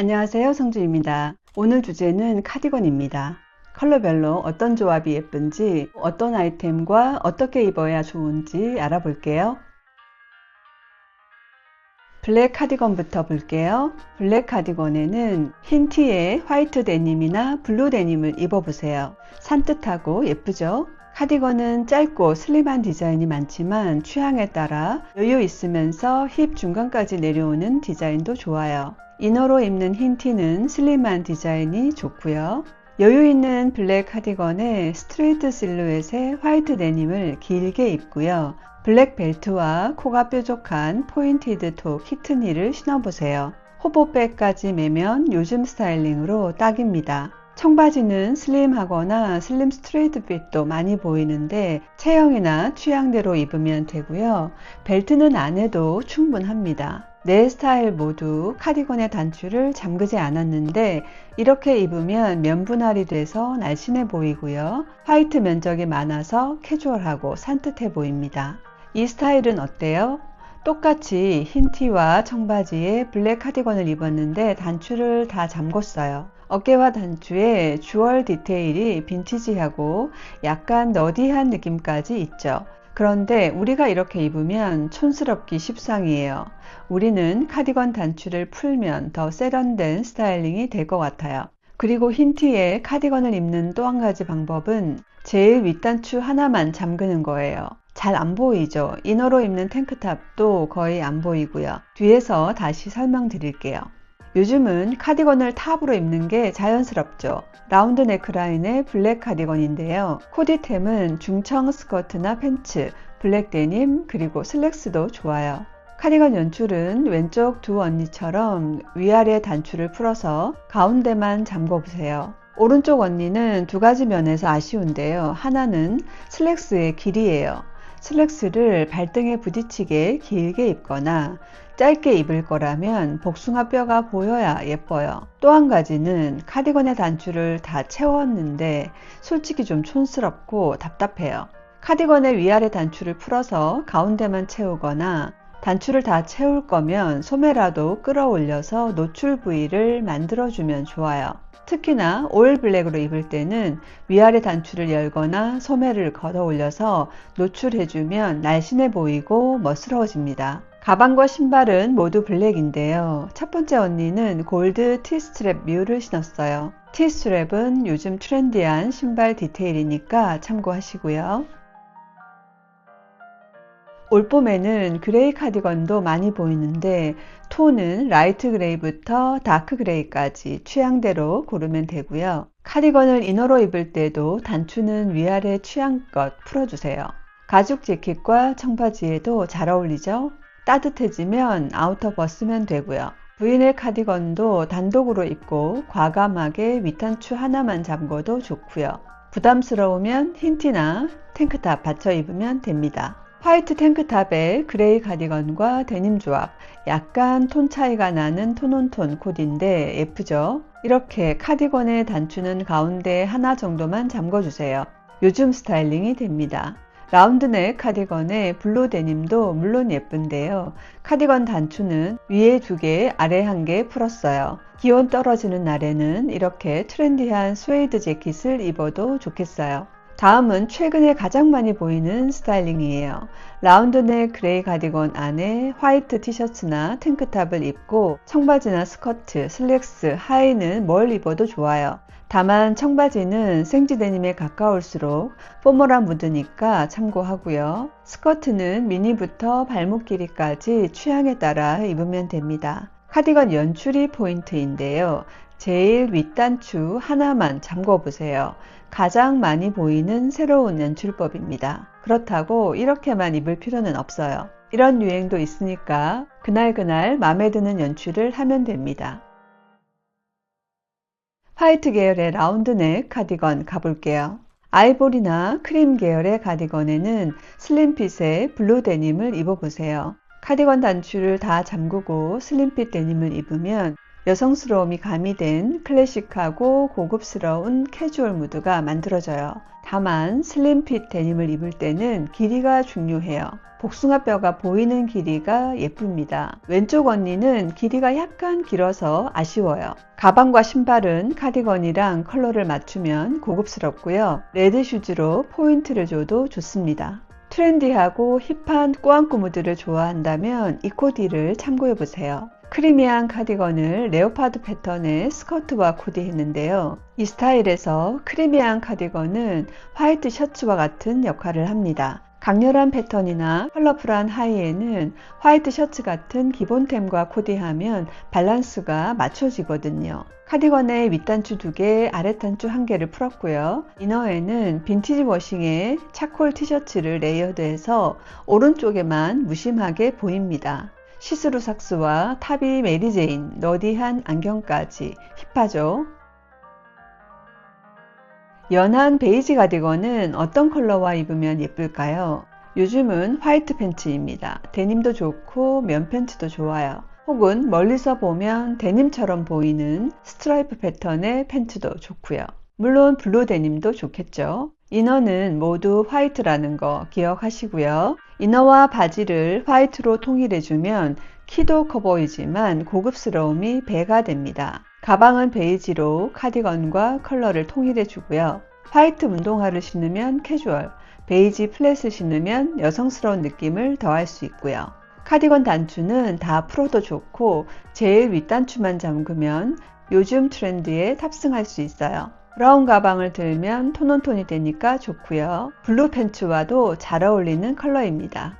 안녕하세요 성주입니다. 오늘 주제는 카디건입니다. 컬러별로 어떤 조합이 예쁜지 어떤 아이템과 어떻게 입어야 좋은지 알아볼게요. 블랙 카디건부터 볼게요. 블랙 카디건에는 흰 티에 화이트 데님이나 블루 데님을 입어보세요. 산뜻하고 예쁘죠? 카디건은 짧고 슬림한 디자인이 많지만 취향에 따라 여유 있으면서 힙 중간까지 내려오는 디자인도 좋아요. 이너로 입는 흰 티는 슬림한 디자인이 좋고요. 여유 있는 블랙 카디건에 스트레이트 실루엣의 화이트 데님을 길게 입고요. 블랙 벨트와 코가 뾰족한 포인티드 톡 히트니를 신어보세요. 호보백까지 매면 요즘 스타일링으로 딱입니다. 청바지는 슬림하거나 슬림 스트레이트 핏도 많이 보이는데 체형이나 취향대로 입으면 되고요. 벨트는 안 해도 충분합니다. 내 스타일 모두 카디건의 단추를 잠그지 않았는데 이렇게 입으면 면분할이 돼서 날씬해 보이고요. 화이트 면적이 많아서 캐주얼하고 산뜻해 보입니다. 이 스타일은 어때요? 똑같이 흰 티와 청바지에 블랙 카디건을 입었는데 단추를 다 잠궜어요. 어깨와 단추에 주얼 디테일이 빈티지하고 약간 너디한 느낌까지 있죠. 그런데 우리가 이렇게 입으면 촌스럽기 십상이에요. 우리는 카디건 단추를 풀면 더 세련된 스타일링이 될 것 같아요. 그리고 흰 티에 카디건을 입는 또 한 가지 방법은 제일 윗단추 하나만 잠그는 거예요. 잘 안 보이죠? 이너로 입는 탱크탑도 거의 안 보이고요. 뒤에서 다시 설명드릴게요. 요즘은 카디건을 탑으로 입는 게 자연스럽죠. 라운드 네크라인의 블랙 카디건인데요. 코디템은 중청 스커트나 팬츠, 블랙 데님, 그리고 슬랙스도 좋아요. 카디건 연출은 왼쪽 두 언니처럼 위아래 단추를 풀어서 가운데만 잠궈 보세요. 오른쪽 언니는 두 가지 면에서 아쉬운데요. 하나는 슬랙스의 길이에요. 슬랙스를 발등에 부딪히게 길게 입거나 짧게 입을 거라면 복숭아 뼈가 보여야 예뻐요. 또 한 가지는 카디건의 단추를 다 채웠는데 솔직히 좀 촌스럽고 답답해요. 카디건의 위아래 단추를 풀어서 가운데만 채우거나 단추를 다 채울 거면 소매라도 끌어올려서 노출 부위를 만들어 주면 좋아요. 특히나 올 블랙으로 입을 때는 위아래 단추를 열거나 소매를 걷어 올려서 노출해 주면 날씬해 보이고 멋스러워집니다. 가방과 신발은 모두 블랙인데요. 첫 번째 언니는 골드 티스트랩 뮤를 신었어요. 티스트랩은 요즘 트렌디한 신발 디테일이니까 참고하시고요. 올봄에는 그레이 카디건도 많이 보이는데 톤은 라이트 그레이부터 다크 그레이까지 취향대로 고르면 되고요. 카디건을 이너로 입을 때도 단추는 위아래 취향껏 풀어주세요. 가죽 재킷과 청바지에도 잘 어울리죠? 따뜻해지면 아우터 벗으면 되고요. 부인의 카디건도 단독으로 입고 과감하게 윗단추 하나만 잠궈도 좋고요. 부담스러우면 흰 티나 탱크탑 받쳐 입으면 됩니다. 화이트 탱크탑에 그레이 카디건과 데님 조합 약간 톤 차이가 나는 톤온톤 코디인데 예쁘죠? 이렇게 카디건의 단추는 가운데 하나 정도만 잠궈주세요. 요즘 스타일링이 됩니다. 라운드넥 카디건의 블루 데님도 물론 예쁜데요. 카디건 단추는 위에 두 개, 아래 한 개 풀었어요. 기온 떨어지는 날에는 이렇게 트렌디한 스웨이드 재킷을 입어도 좋겠어요. 다음은 최근에 가장 많이 보이는 스타일링이에요. 라운드 넥 그레이 가디건 안에 화이트 티셔츠나 탱크탑을 입고 청바지나 스커트, 슬랙스, 하의는 뭘 입어도 좋아요. 다만 청바지는 생지 데님에 가까울수록 포멀한 무드니까 참고하고요. 스커트는 미니부터 발목 길이까지 취향에 따라 입으면 됩니다. 카디건 연출이 포인트인데요. 제일 윗단추 하나만 잠궈 보세요. 가장 많이 보이는 새로운 연출법입니다. 그렇다고 이렇게만 입을 필요는 없어요. 이런 유행도 있으니까 그날그날 마음에 드는 연출을 하면 됩니다. 화이트 계열의 라운드 넥 카디건 가볼게요. 아이보리나 크림 계열의 카디건에는 슬림핏의 블루 데님을 입어보세요. 카디건 단추를 다 잠그고 슬림핏 데님을 입으면 여성스러움이 가미된 클래식하고 고급스러운 캐주얼 무드가 만들어져요. 다만 슬림핏 데님을 입을 때는 길이가 중요해요. 복숭아뼈가 보이는 길이가 예쁩니다. 왼쪽 언니는 길이가 약간 길어서 아쉬워요. 가방과 신발은 카디건이랑 컬러를 맞추면 고급스럽고요. 레드 슈즈로 포인트를 줘도 좋습니다. 트렌디하고 힙한 꾸안꾸 무드를 좋아한다면 이 코디를 참고해 보세요. 크리미한 카디건을 레오파드 패턴의 스커트와 코디했는데요. 이 스타일에서 크리미한 카디건은 화이트 셔츠와 같은 역할을 합니다. 강렬한 패턴이나 컬러풀한 하의에는 화이트 셔츠 같은 기본템과 코디하면 밸런스가 맞춰지거든요. 카디건의 윗단추 2개, 아랫단추 1개를 풀었고요. 이너에는 빈티지 워싱의 차콜 티셔츠를 레이어드해서 오른쪽에만 무심하게 보입니다. 시스루 삭스와 탑이 메리제인, 너디한 안경까지 힙하죠. 연한 베이지 가디건은 어떤 컬러와 입으면 예쁠까요? 요즘은 화이트 팬츠입니다. 데님도 좋고 면 팬츠도 좋아요. 혹은 멀리서 보면 데님처럼 보이는 스트라이프 패턴의 팬츠도 좋고요. 물론 블루 데님도 좋겠죠. 이너는 모두 화이트라는 거 기억하시고요. 이너와 바지를 화이트로 통일해주면 키도 커 보이지만 고급스러움이 배가 됩니다. 가방은 베이지로 카디건과 컬러를 통일해 주고요. 화이트 운동화를 신으면 캐주얼, 베이지 플랫을 신으면 여성스러운 느낌을 더할 수 있고요. 카디건 단추는 다 풀어도 좋고 제일 윗단추만 잠그면 요즘 트렌드에 탑승할 수 있어요. 브라운 가방을 들면 톤온톤이 되니까 좋고요. 블루 팬츠와도 잘 어울리는 컬러입니다.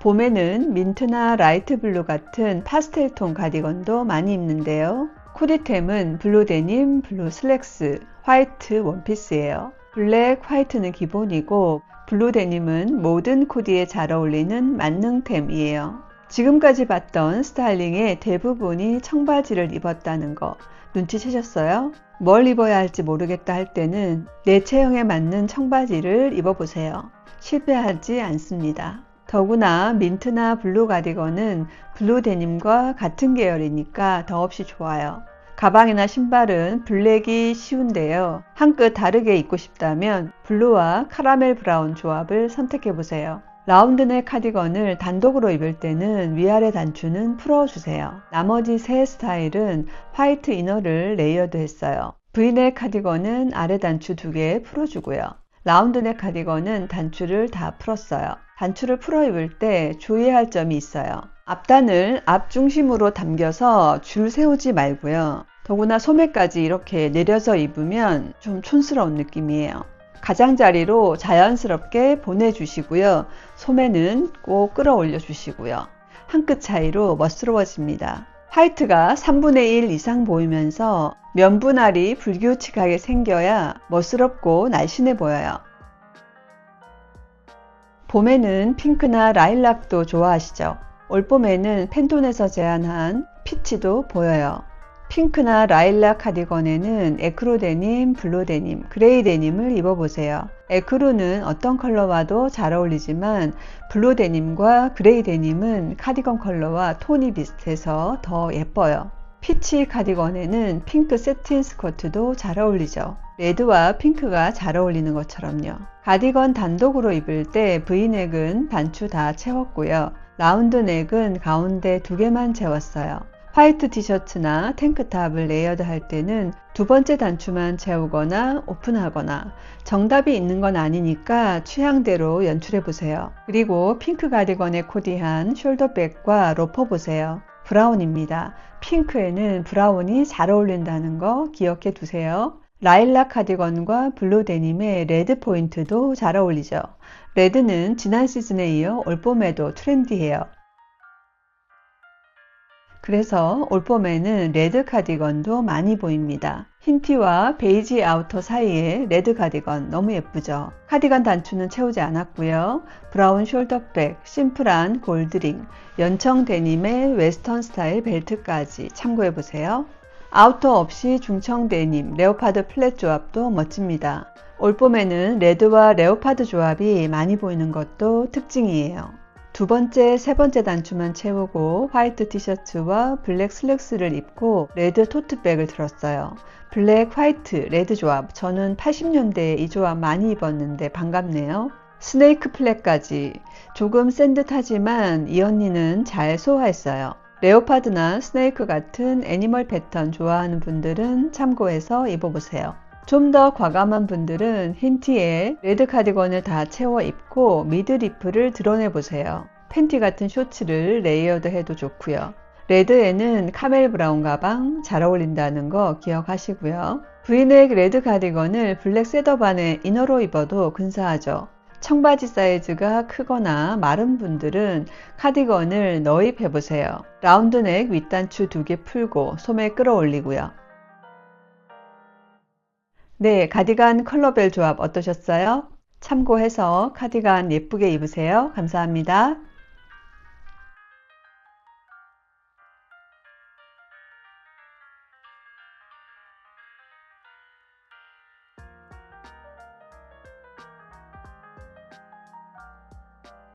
봄에는 민트나 라이트 블루 같은 파스텔 톤 가디건도 많이 입는데요. 코디템은 블루 데님, 블루 슬랙스, 화이트 원피스예요. 블랙, 화이트는 기본이고 블루 데님은 모든 코디에 잘 어울리는 만능템이에요. 지금까지 봤던 스타일링의 대부분이 청바지를 입었다는 거 눈치채셨어요? 뭘 입어야 할지 모르겠다 할 때는 내 체형에 맞는 청바지를 입어보세요. 실패하지 않습니다. 더구나 민트나 블루 가디건은 블루 데님과 같은 계열이니까 더없이 좋아요. 가방이나 신발은 블랙이 쉬운데요. 한 끗 다르게 입고 싶다면 블루와 카라멜 브라운 조합을 선택해 보세요. 라운드 넥 카디건을 단독으로 입을 때는 위아래 단추는 풀어주세요. 나머지 세 스타일은 화이트 이너를 레이어드 했어요. V넥 카디건은 아래 단추 두 개 풀어주고요. 라운드 넥 카디건은 단추를 다 풀었어요. 단추를 풀어 입을 때 주의할 점이 있어요. 앞단을 앞중심으로 당겨서 줄 세우지 말고요. 더구나 소매까지 이렇게 내려서 입으면 좀 촌스러운 느낌이에요. 가장자리로 자연스럽게 보내주시고요. 소매는 꼭 끌어올려 주시고요. 한 끗 차이로 멋스러워집니다. 화이트가 3분의 1 이상 보이면서 면분할이 불규칙하게 생겨야 멋스럽고 날씬해 보여요. 봄에는 핑크나 라일락도 좋아하시죠? 올봄에는 팬톤에서 제안한 피치도 보여요. 핑크나 라일락 카디건에는 에크로 데님, 블루 데님, 그레이 데님을 입어보세요. 에크로는 어떤 컬러와도 잘 어울리지만 블루 데님과 그레이 데님은 카디건 컬러와 톤이 비슷해서 더 예뻐요. 피치 카디건에는 핑크 세틴 스커트도 잘 어울리죠. 레드와 핑크가 잘 어울리는 것처럼요. 가디건 단독으로 입을 때 V넥은 단추 다 채웠고요. 라운드 넥은 가운데 두 개만 채웠어요. 화이트 티셔츠나 탱크탑을 레이어드 할 때는 두 번째 단추만 채우거나 오픈하거나 정답이 있는 건 아니니까 취향대로 연출해 보세요. 그리고 핑크 가디건에 코디한 숄더백과 로퍼 보세요. 브라운입니다. 핑크에는 브라운이 잘 어울린다는 거 기억해 두세요. 라일락 카디건과 블루 데님의 레드 포인트도 잘 어울리죠. 레드는 지난 시즌에 이어 올봄에도 트렌디해요. 그래서 올봄에는 레드 카디건도 많이 보입니다. 흰 티와 베이지 아우터 사이에 레드 카디건 너무 예쁘죠? 카디건 단추는 채우지 않았고요. 브라운 숄더백, 심플한 골드링, 연청 데님의 웨스턴 스타일 벨트까지 참고해 보세요. 아우터 없이 중청 데님, 레오파드 플랫 조합도 멋집니다. 올봄에는 레드와 레오파드 조합이 많이 보이는 것도 특징이에요. 두 번째, 세 번째 단추만 채우고 화이트 티셔츠와 블랙 슬랙스를 입고 레드 토트백을 들었어요. 블랙, 화이트, 레드 조합. 저는 80년대에 이 조합 많이 입었는데 반갑네요. 스네이크 플랫까지 조금 센 듯하지만 이 언니는 잘 소화했어요. 레오파드나 스네이크 같은 애니멀 패턴 좋아하는 분들은 참고해서 입어보세요. 좀 더 과감한 분들은 흰 티에 레드 카디건을 다 채워 입고 미드리프를 드러내 보세요. 팬티 같은 쇼츠를 레이어드 해도 좋고요. 레드에는 카멜 브라운 가방 잘 어울린다는 거 기억하시고요. 브이넥 레드 카디건을 블랙 셋업안에 이너로 입어도 근사하죠. 청바지 사이즈가 크거나 마른 분들은 카디건을 너입해 보세요. 라운드넥 윗단추 두 개 풀고 소매 끌어올리고요. 네, 가디건 컬러벨 조합 어떠셨어요? 참고해서 카디건 예쁘게 입으세요. 감사합니다.